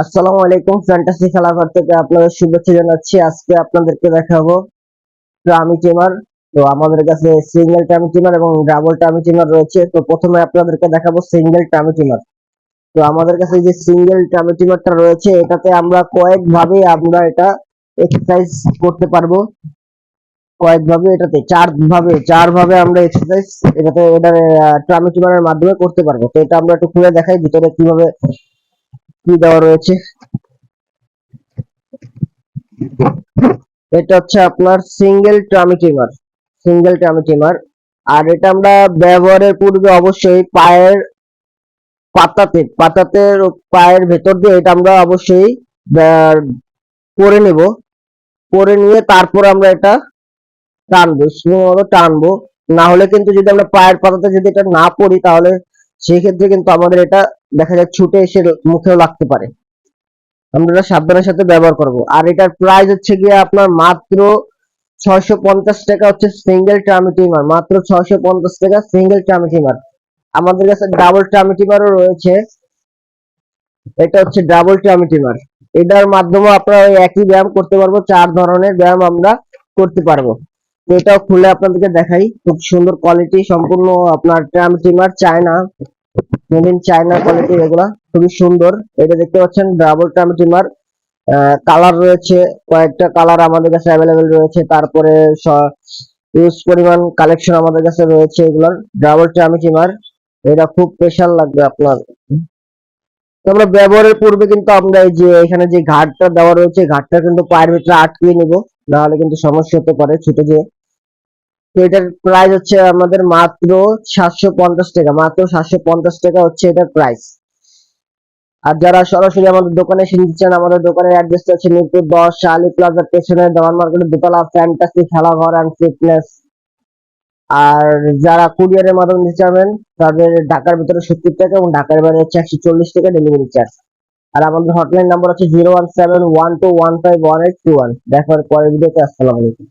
আসসালামু আলাইকুম ফ্যান্টাসি খেলাঘর থেকে আপনাদের শুভেচ্ছা জানাচ্ছি। আজকে আপনাদেরকে দেখাবো ট্রামি টিমার তো আমাদের কাছে সিঙ্গেল ট্রামি টিমার এবং ডাবল ট্রামি টিমার রয়েছে। তো প্রথমে আপনাদেরকে দেখাবো সিঙ্গেল ট্রামি টিমার তো আমাদের কাছে যে সিঙ্গেল ট্রামি টিমারটা রয়েছে, এটাতে আমরা কয়েক ভাবে আমরা এটা এক্সারসাইজ করতে পারব। কয়েক ভাবে এটাতে চার ভাবে চার ভাবে আমরা এক্সারসাইজ এটাতে এটা ট্রামি টিমারের মাধ্যমে করতে পারব। তো এটা আমরা একটু খুলে দেখাই, ভিতরে কীভাবে কি দেওয়া রয়েছে? এটা হচ্ছে আপনার সিঙ্গেল ট্রামি টিমার সিঙ্গেল ট্রামি টিমার আর এটা আমরা ব্যবহারের পূর্বে অবশ্যই পায়ের পাতাতে পাতাতে পায়ের ভেতর দিয়ে এটা আমরা অবশ্যই করে নেব। করে নিয়ে তারপর আমরা এটা টানবো স্লো টানবো। না হলে কিন্তু যদি আমরা পায়ের পাতাতে যদি এটা না পড়ি তাহলে সেই ক্ষেত্রে কিন্তু আমাদের এটা দেখা যায় ছুটে এসে মুখেও লাগতে পারে। আমরা সাবধানের সাথে ব্যবহার করব। আর এটার প্রাইস হচ্ছে গিয়ে আপনার মাত্র ছয়শো পঞ্চাশ টাকা হচ্ছে সিঙ্গেল ট্রামি টিমার মাত্র ছয়শো পঞ্চাশ টাকা সিঙ্গেল ট্রামি টিমার আমাদের কাছে ডাবল ট্রামি টিমারও রয়েছে। এটা হচ্ছে ডাবল ট্রামি টিমার এটার মাধ্যমে আপনারা একই ব্যায়াম করতে পারব, চার ধরনের ব্যায়াম আমরা করতে পারব। এটাও খুলে আপনাদেরকে দেখাই। খুব সুন্দর কোয়ালিটি সম্পূর্ণ আপনার ট্রাম টিমার China made in China quality এগুলা খুবই সুন্দর। এটা দেখতে পাচ্ছেন ডাবল ট্রাম টিমার কালার রয়েছে, কয়েকটা কালার আমাদের কাছে অ্যাভেলেবেল রয়েছে। তারপরে ইউজ পরিমাণ কালেকশন আমাদের কাছে রয়েছে এগুলার ডাবল ট্রামি টিমার এটা খুব স্পেশাল লাগবে আপনার। আমরা ব্যবহারের পূর্বে কিন্তু আমরা এই যে, এখানে যে ঘাটটা দেওয়া রয়েছে, ঘাটটা কিন্তু পায়ের ভিতরে আটকিয়ে নিব। নাহলে কিন্তু সমস্যা হতে পারে ছুটে যেয়ে তো এটার প্রাইস হচ্ছে আমাদের মাত্র সাতশো পঞ্চাশ টাকা, মাত্র সাতশো পঞ্চাশ টাকা হচ্ছে এটার প্রাইস আর যারা সরাসরি আমাদের দোকানে এসে নিতে চান, আমাদের দোকানের অ্যাড্রেস হচ্ছে মিরপুর দশ আলী প্লাজার পেছনে দেওয়ান মার্কেটের দোতলা ফ্যান্টাসি খেলাঘর অ্যান্ড ফিটনেস আর যারা কুরিয়ারের মাধ্যমে নিতে চাবেন, তাদের ঢাকার ভিতরে সত্তর টাকা এবং ঢাকার বাইরে হচ্ছে একশো চল্লিশ টাকা ডেলিভারি চার্জ আর আমাদের হটলাইন নাম্বার হচ্ছে zero one seven one two one five one eight two one দেখার পরের ভিডিওতে আসসালামু আলাইকুম।